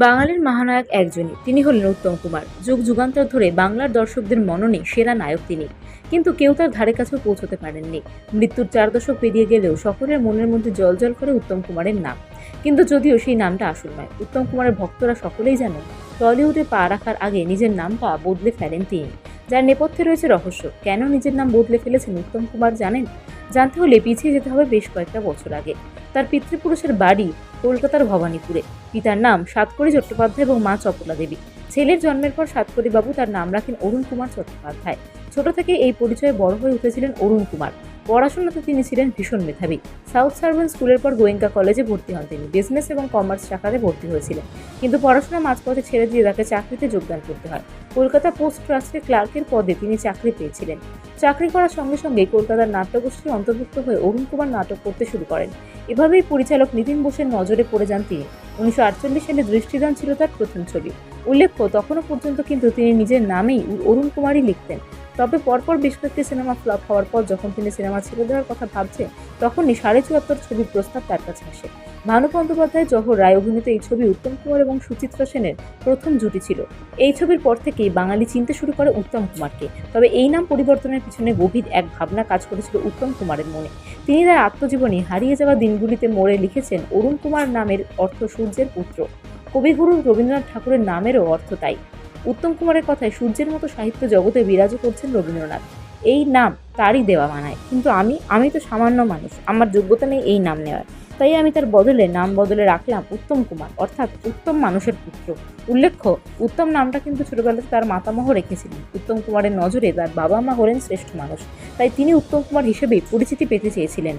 বাঙালির মহানায়ক একজনই। তিনি হলেন উত্তম কুমার। যুগ যুগান্তর ধরে বাংলার দর্শকদের মননে সেরা নায়ক তিনি। কিন্তু কেউ তার ধারে কাছেও পৌঁছতে পারেননি। মৃত্যুর চার দশক পেরিয়ে গেলেও সকলের মনের মধ্যে জলজল করে উত্তম কুমারের নাম। কিন্তু যদিও সেই নামটা আসল নয়, উত্তম কুমারের ভক্তরা সকলেই জানেন, টলিউডে পা রাখার আগে নিজের নামটা বদলে ফেলেন তিনি। যার নেপথ্যে রয়েছে রহস্য, কেন নিজের নাম বদলে ফেলেছেন উত্তম কুমার জানেন? জানতে হলে পিছিয়ে যেতে হবে বেশ কয়েকটা বছর আগে। তার পিতৃপুরুষের বাড়ি কলকাতার ভবানীপুরে। পিতার নাম সাতকড়ি চট্টোপাধ্যায় এবং মা চপলা দেবী। ছেলের জন্মের পর সাতকড়ি বাবু তার নাম রাখেন অরুণ কুমার চট্টোপাধ্যায়। ছোট থেকে এই পরিচয়ে বড় হয়ে উঠেছিলেন অরুণ কুমার। পড়াশোনাতে তিনি ছিলেন ভীষণ মেধাবী। সাউথ সার্ভেন্ট স্কুলের পর গোয়েঙ্কা কলেজে ভর্তি হন তিনি। বিজনেস এবং কমার্স শাখাতে ভর্তি হয়েছিলেন। কিন্তু পড়াশোনা মাঝপথে ছেড়ে দিয়ে তাকে চাকরিতে যোগদান করতে হয়। কলকাতা পোস্ট ট্রাস্টে ক্লার্কের পদে তিনি চাকরি পেয়েছিলেন। চাকরি করার সঙ্গে সঙ্গে কলকাতার নাট্যগোষ্ঠীর অন্তর্ভুক্ত হয়ে অরুণ কুমার নাটক করতে শুরু করেন। এভাবেই পরিচালক নিতিন বোসের নজরে পড়ে যান তিনি। উনিশশো আটচল্লিশ সালে দৃষ্টিদান ছিল তার প্রথম ছবি। উল্লেখ্য, তখনও পর্যন্ত কিন্তু তিনি নিজের নামেই অরুণ কুমারই লিখতেন। তবে পরপর বেশ কয়েকটি সিনেমা ফ্লপ হওয়ার পর যখন তিনি সিনেমা ছেড়ে দেওয়ার কথা ভাবছেন, তখনই সাড়ে চুয়াত্তর ছবির প্রস্তাব তার কাছে আসে। ভানু বন্দ্যোপাধ্যায়, জহর রায় অভিনীত এই ছবি উত্তম কুমার এবং সুচিত্রা সেনের প্রথম জুটি ছিল। এই ছবির পর থেকেই বাঙালি চিনতে শুরু করে উত্তম কুমারকে। তবে এই নাম পরিবর্তনের পিছনে গভীর এক ভাবনা কাজ করেছিল উত্তম কুমারের মনে। তিনি তার আত্মজীবনী হারিয়ে যাওয়া দিনগুলিতে মোড়ে লিখেছেন, অরুণ কুমার নামের অর্থ সূর্যের পুত্র। কবিগুরু রবীন্দ্রনাথ ঠাকুরের নামেরও অর্থ তাই। উত্তম কুমারের কথায় সূর্যের মতো সাহিত্য জগতে বিরাজ করছেন রবীন্দ্রনাথ। এই নাম তারই দেওয়া মানায়। কিন্তু আমি আমি তো সামান্য মানুষ, আমার যোগ্যতা নেই এই নাম নেওয়ার। তাই আমি তার বদলে, নাম বদলে রাখলাম উত্তম কুমার, অর্থাৎ উত্তম মানুষের পুত্র। উল্লেখ্য, উত্তম নামটা কিন্তু ছোটবেলাতে তার মাতামহ রেখেছিলেন। উত্তম কুমারের নজরে তার বাবা মা হলেন শ্রেষ্ঠ মানুষ। তাই তিনি উত্তম কুমার হিসেবেই পরিচিতি পেতে চেয়েছিলেন।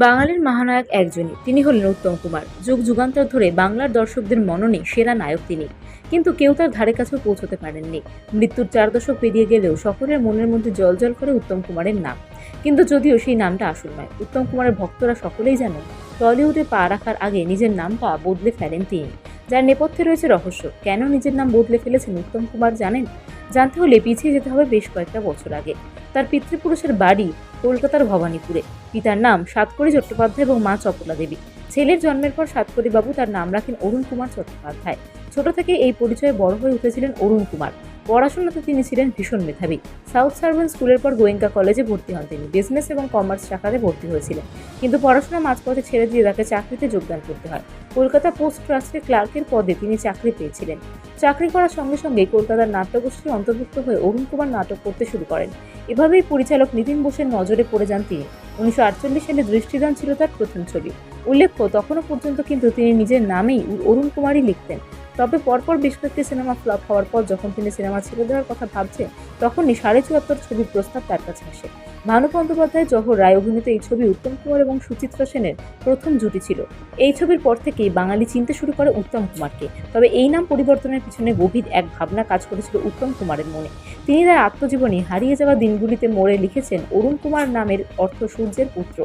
বাঙালির মহানায়ক একজনই। তিনি হলেন উত্তম কুমার। যুগ যুগান্তর ধরে বাংলার দর্শকদের মননে সেরা নায়ক তিনি। কিন্তু কেউ তার ধারে কাছেও পৌঁছতে পারেননি। মৃত্যুর চার দশক পেরিয়ে গেলেও সকলের মনের মধ্যে জলজল করে উত্তম কুমারের নাম। কিন্তু যদিও সেই নামটা আসল নয়, উত্তম কুমারের ভক্তরা সকলেই জানেন, টলিউডে পা রাখার আগে নিজের নামটা বদলে ফেলেন তিনি। যার নেপথ্যে রয়েছে রহস্য, কেন নিজের নাম বদলে ফেলেছেন উত্তম কুমার জানেন? জানতে হলে পিছিয়ে যেতে হবে বেশ কয়েকটা বছর আগে। তার পিতৃপুরুষের বাড়ি কলকাতার ভবানীপুরে। পিতার নাম সাতকড়ি চট্টোপাধ্যায় এবং মা চপলা দেবী। ছেলের জন্মের পর সাতকড়ি বাবু তার নাম রাখেন অরুণ কুমার চট্টোপাধ্যায়। ছোট থেকে এই পরিচয়ে বড় হয়ে উঠেছিলেন অরুণ কুমার। পড়াশোনাতে তিনি ছিলেন ভীষণ মেধাবী। সাউথ সার্ভেন্ট স্কুলের পর গোয়েঙ্কা কলেজে ভর্তি হন তিনি। বিজনেস এবং কমার্স শাখাতে ভর্তি হয়েছিলেন। কিন্তু পড়াশোনা মাঝপথে ছেড়ে দিয়ে তাকে চাকরিতে যোগদান করতে হয়। কলকাতা পোস্ট ট্রাস্টে ক্লার্কের পদে তিনি চাকরি পেয়েছিলেন। চাকরি করার সঙ্গে সঙ্গে কলকাতার নাট্যগোষ্ঠীর অন্তর্ভুক্ত হয়ে অরুণ কুমার নাটক করতে শুরু করেন। এভাবেই পরিচালক নিতিন বোসের নজরে পড়ে যান তিনি। উনিশশো আটচল্লিশ সালে দৃষ্টিদান ছিল তার প্রথম ছবি। উল্লেখ্য, তখনও পর্যন্ত কিন্তু তিনি নিজের নামেই অরুণ কুমারই লিখতেন। তবে পরপর বেশ কয়েকটি সিনেমা ফ্লপ হওয়ার পর যখন তিনি সিনেমা ছেড়ে দেওয়ার কথা ভাবছেন, তখনই সাড়ে চুয়াত্তর ছবির প্রস্তাব তার কাছে আসে। ভানু বন্দ্যোপাধ্যায় জহর রায় অভিনীত এই ছবি উত্তম কুমার এবং সুচিত্রা সেনের প্রথম জুটি ছিল। এই ছবির পর থেকেই বাঙালি চিনতে শুরু করে উত্তম কুমারকে। তবে এই নাম পরিবর্তনের পিছনে গভীর এক ভাবনা কাজ করেছিল উত্তম কুমারের মনে। তিনি তার আত্মজীবনী হারিয়ে যাওয়া দিনগুলিতে মোড়ে লিখেছেন, অরুণ কুমার নামের অর্থ সূর্যের পুত্র।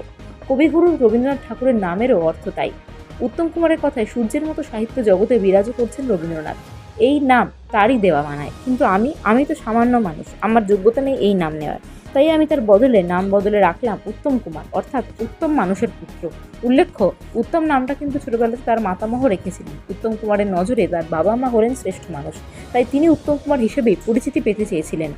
কবিগুরু রবীন্দ্রনাথ ঠাকুরের নামেরও অর্থ তাই। উত্তম কুমারের কথায় সূর্যের মতো সাহিত্য জগতে বিরাজ করছেন রবীন্দ্রনাথ। এই নাম তারই দেওয়া মানায়। কিন্তু আমি আমি তো সামান্য মানুষ। আমার যোগ্যতা নেই এই নাম নেওয়ার। তাই আমি তার বদলে নাম বদলে রাখলাম উত্তম কুমার, অর্থাৎ উত্তম মানুষের পুত্র। উল্লেখ্য, উত্তম নামটা কিন্তু ছোটবেলাতে তার মাতামহ রেখেছিলেন। উত্তম কুমারের নজরে তার বাবা মা হলেন শ্রেষ্ঠ মানুষ। তাই তিনি উত্তম কুমার হিসেবেই পরিচিতি পেতে চেয়েছিলেন।